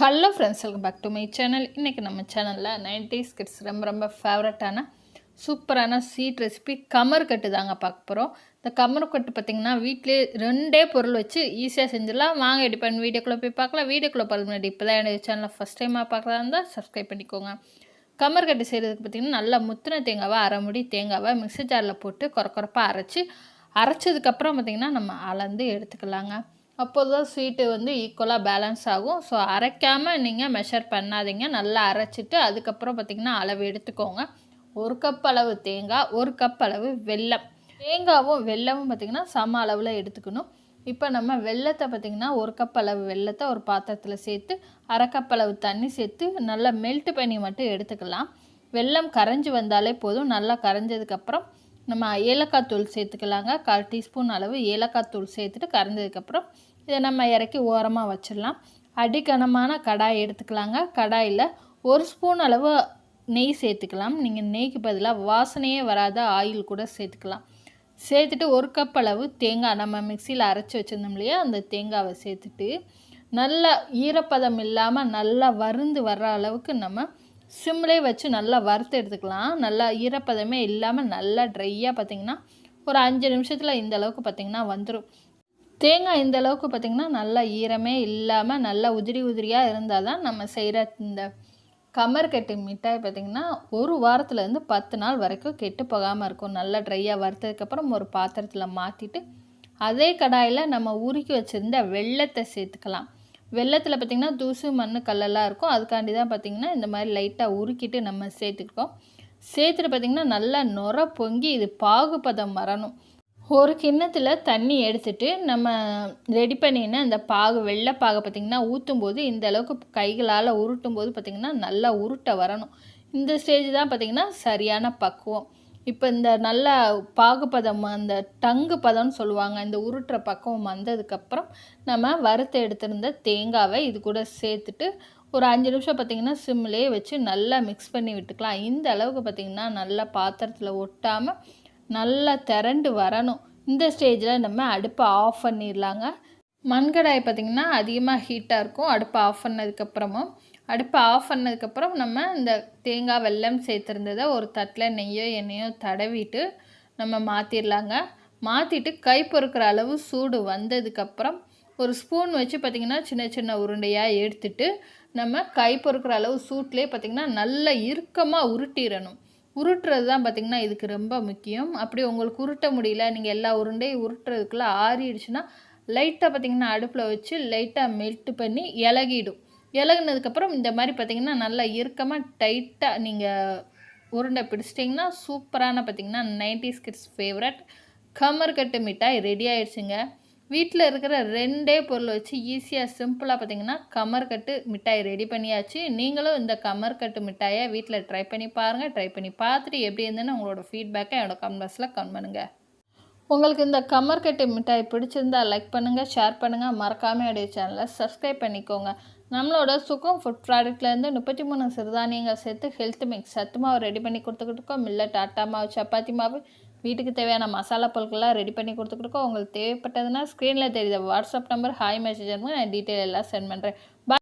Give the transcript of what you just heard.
Hello friends welcome back to my channel இன்றைக்கி நம்ம சேனலில் நைன்டிஸ் கிட்ஸ் ரொம்ப ரொம்ப ஃபேவரட்டான சூப்பரான ஸ்வீட் ரெசிபி கமர் கட்டு தாங்க பார்க்க போகிறோம் இந்த கமர் கட்டு பார்த்திங்கன்னா வீட்டிலே ரெண்டே பொருள் வச்சு ஈஸியாக செஞ்சிடலாம். வாங்க எடி பண்ணி வீடியோக்குள்ளே போய் பார்க்கலாம். வீடியோக்குள்ளே பார்க்க முன்னாடி இப்போ தான் என்னோட சேனலை ஃபஸ்ட் டைமாக பார்க்குறதா இருந்தால் சப்ஸ்கிரைப் பண்ணிக்கோங்க. கமர் கட்டு செய்கிறதுக்கு பார்த்திங்கன்னா நல்லா முத்தின தேங்காவை அரை முடி தேங்காவை மிக்சி ஜாரில் போட்டு குறக்குறப்பாக அரைச்சி அரைச்சதுக்கப்புறம் பார்த்திங்கன்னா நம்ம அளந்து எடுத்துக்கலாங்க. அப்போது தான் ஸ்வீட்டு வந்து ஈக்குவலாக பேலன்ஸ் ஆகும். ஸோ அரைக்காமல் நீங்கள் மெஷர் பண்ணாதீங்க. நல்லா அரைச்சிட்டு அதுக்கப்புறம் பார்த்திங்கன்னா அளவு எடுத்துக்கோங்க. ஒரு கப் அளவு தேங்காய் ஒரு கப் அளவு வெல்லம். தேங்காவும் வெல்லமும் பார்த்திங்கன்னா சம அளவில் எடுத்துக்கணும். இப்போ நம்ம வெள்ளத்தை பார்த்திங்கன்னா ஒரு கப் அளவு வெள்ளத்தை ஒரு பாத்திரத்தில் சேர்த்து அரை கப் அளவு தண்ணி சேர்த்து நல்லா மெல்ட் பண்ணி மட்டும் எடுத்துக்கலாம். வெல்லம் கரைஞ்சி வந்தாலே போதும். நல்லா கரைஞ்சதுக்கப்புறம் நம்ம ஏலக்காய் தூள் சேர்த்துக்கலாங்க. கால் டீஸ்பூன் அளவு ஏலக்காய் தூள் சேர்த்துட்டு கரைஞ்சதுக்கப்புறம் இதை நம்ம இறக்கி ஓரமாக வச்சிடலாம். அடிக்கனமான கடாய் எடுத்துக்கலாங்க. கடாயில் ஒரு ஸ்பூன் அளவு நெய் சேர்த்துக்கலாம். நீங்கள் நெய்க்கு பதிலாக வாசனையே வராத ஆயில் கூட சேர்த்துக்கலாம். சேர்த்துட்டு ஒரு கப் அளவு தேங்காய் நம்ம மிக்சியில் அரைச்சி வச்சுருந்தோம் இல்லையா? அந்த தேங்காவை சேர்த்துட்டு நல்லா ஈரப்பதம் இல்லாமல் நல்லா வருந்து வர்ற அளவுக்கு நம்ம சிம்லே வச்சு நல்லா வறுத்து எடுத்துக்கலாம். நல்லா ஈரப்பதமே இல்லாமல் நல்லா ட்ரையாக பார்த்திங்கன்னா ஒரு அஞ்சு நிமிஷத்தில் இந்த அளவுக்கு பார்த்திங்கன்னா வந்துடும் தேங்காய் இந்த அளவுக்கு பார்த்திங்கன்னா நல்லா ஈரமே இல்லாமல் நல்லா உதிரி உதிரியாக இருந்தால் தான் நம்ம செய்கிற இந்த கமர்கட்டு மிட்டாய் பார்த்திங்கன்னா ஒரு வாரத்துலேருந்து பத்து நாள் வரைக்கும் கெட்டு போகாமல் இருக்கும். நல்லா ட்ரையாக வறுத்ததுக்கப்புறம் ஒரு பாத்திரத்தில் மாற்றிட்டு அதே கடாயில் நம்ம உருக்கி வச்சுருந்த வெள்ளத்தை சேர்த்துக்கலாம். வெள்ளத்தில் பார்த்திங்கன்னா தூசு மண் கல்லெல்லாம் இருக்கும். அதுக்காண்டி தான் பார்த்திங்கன்னா இந்த மாதிரி லைட்டாக உருக்கிட்டு நம்ம சேர்த்துக்கிட்டோம். சேர்த்துட்டு பார்த்திங்கன்னா நல்லா நுர பொங்கி இது பாகுபதம் வரணும். ஒரு கிண்ணத்தில் தண்ணி எடுத்துட்டு நம்ம ரெடி பண்ணின அந்த பாகு வெள்ளை பாகை பார்த்திங்கன்னா ஊற்றும் போது இந்த அளவுக்கு கைகளால் உருட்டும் போது பார்த்திங்கன்னா நல்லா உருட்ட வரணும். இந்த ஸ்டேஜ் தான் பார்த்திங்கன்னா சரியான பக்குவம். இப்போ இந்த நல்ல பாகுபதம் அந்த டங்கு பதம்னு சொல்லுவாங்க இந்த உருட்டுற பக்கம் வந்ததுக்கப்புறம் நம்ம வறுத்து எடுத்திருந்த தேங்காவை இது கூட சேர்த்துட்டு ஒரு அஞ்சு நிமிஷம் பார்த்திங்கன்னா சிம்லேயே வச்சு நல்லா மிக்ஸ் பண்ணி விட்டுக்கலாம். இந்த அளவுக்கு பார்த்திங்கன்னா நல்லா பாத்திரத்தில் ஒட்டாமல் நல்லா திரண்டு வரணும். இந்த ஸ்டேஜில் நம்ம அடுப்பை ஆஃப் பண்ணிடலாங்க. மண்கடாய் பார்த்திங்கன்னா அதிகமாக ஹீட்டாக இருக்கும். அடுப்பை ஆஃப் பண்ணதுக்கப்புறமும் அடுப்பை ஆஃப் பண்ணதுக்கப்புறம் நம்ம இந்த தேங்காய் வெல்லம் சேர்த்துருந்ததை ஒரு தட்டில் நெய்யோ எண்ணெயோ தடவிட்டு நம்ம மாற்றிடலாங்க மாற்றிட்டு கை பொறுக்கிற அளவு சூடு வந்ததுக்கப்புறம் ஒரு ஸ்பூன் வச்சு பார்த்திங்கன்னா சின்ன சின்ன உருண்டையாக எடுத்துட்டு நம்ம கை பொறுக்கிற அளவு சூட்லேயே பார்த்திங்கன்னா நல்லா இறுக்கமாக உருட்டிடணும். உருட்டுறது தான் பார்த்திங்கன்னா இதுக்கு ரொம்ப முக்கியம். அப்படி உங்களுக்கு உருட்ட முடியல நீங்கள் எல்லா உருண்டையும் உருட்டுறதுக்குள்ளே ஆறிடுச்சுன்னா லைட்டாக பார்த்திங்கன்னா அடுப்பில் வச்சு லைட்டாக மெல்ட் பண்ணி இலகிடும். இலகுனதுக்கப்புறம் இந்த மாதிரி பார்த்திங்கன்னா நல்லா இறுக்கமாக டைட்டாக நீங்கள் உருண்டை பிடிச்சிட்டிங்கன்னா சூப்பரான பார்த்திங்கன்னா நைன்டிஸ் கிட்ஸ் ஃபேவரட் கமர்கட்டு மிட்டாய் ரெடி ஆயிடுச்சுங்க. வீட்டில் இருக்கிற ரெண்டே பொருள் வச்சு ஈஸியாக சிம்பிளாக பார்த்தீங்கன்னா கமர்கட்டு மிட்டாய் ரெடி பண்ணியாச்சு. நீங்களும் இந்த கமர்கட்டு மிட்டாயை வீட்டில் ட்ரை பண்ணி பாருங்கள் ட்ரை பண்ணி பார்த்துட்டு எப்படி இருந்ததுன்னு உங்களோட ஃபீட்பேக்கை என்னோட கமெண்ட்ஸில் கமெண்ட் பண்ணுங்கள் உங்களுக்கு இந்த கமர்கட்டு மிட்டாய் பிடிச்சிருந்தா லைக் பண்ணுங்கள் ஷேர் பண்ணுங்கள் மறக்காமல் என்னுடைய சேனலை சப்ஸ்கிரைப் பண்ணிக்கோங்க. நம்மளோட சுகம் ஃபுட் ப்ராடக்ட்லேருந்து முப்பத்தி மூணு சிறுதானியங்கள் சேர்த்து ஹெல்த் மிக்ஸ் சத்து மாவு ரெடி பண்ணி கொடுத்துக்கிட்டு இருக்கோம். மில்லட் ஆட்டா மாவு சப்பாத்தி மாவு வீட்டுக்கு தேவையான மசாலா பொருட்கள்லாம் ரெடி பண்ணி கொடுத்துக்கிட்டு உங்களுக்கு தேவைப்பட்டதுன்னா ஸ்க்ரீனில் தெரியுது. வாட்ஸ்அப் நம்பர் ஹாய் மெசேஜ் நான் டீட்டெயில் எல்லாம் சென்ட் பண்ணுறேன்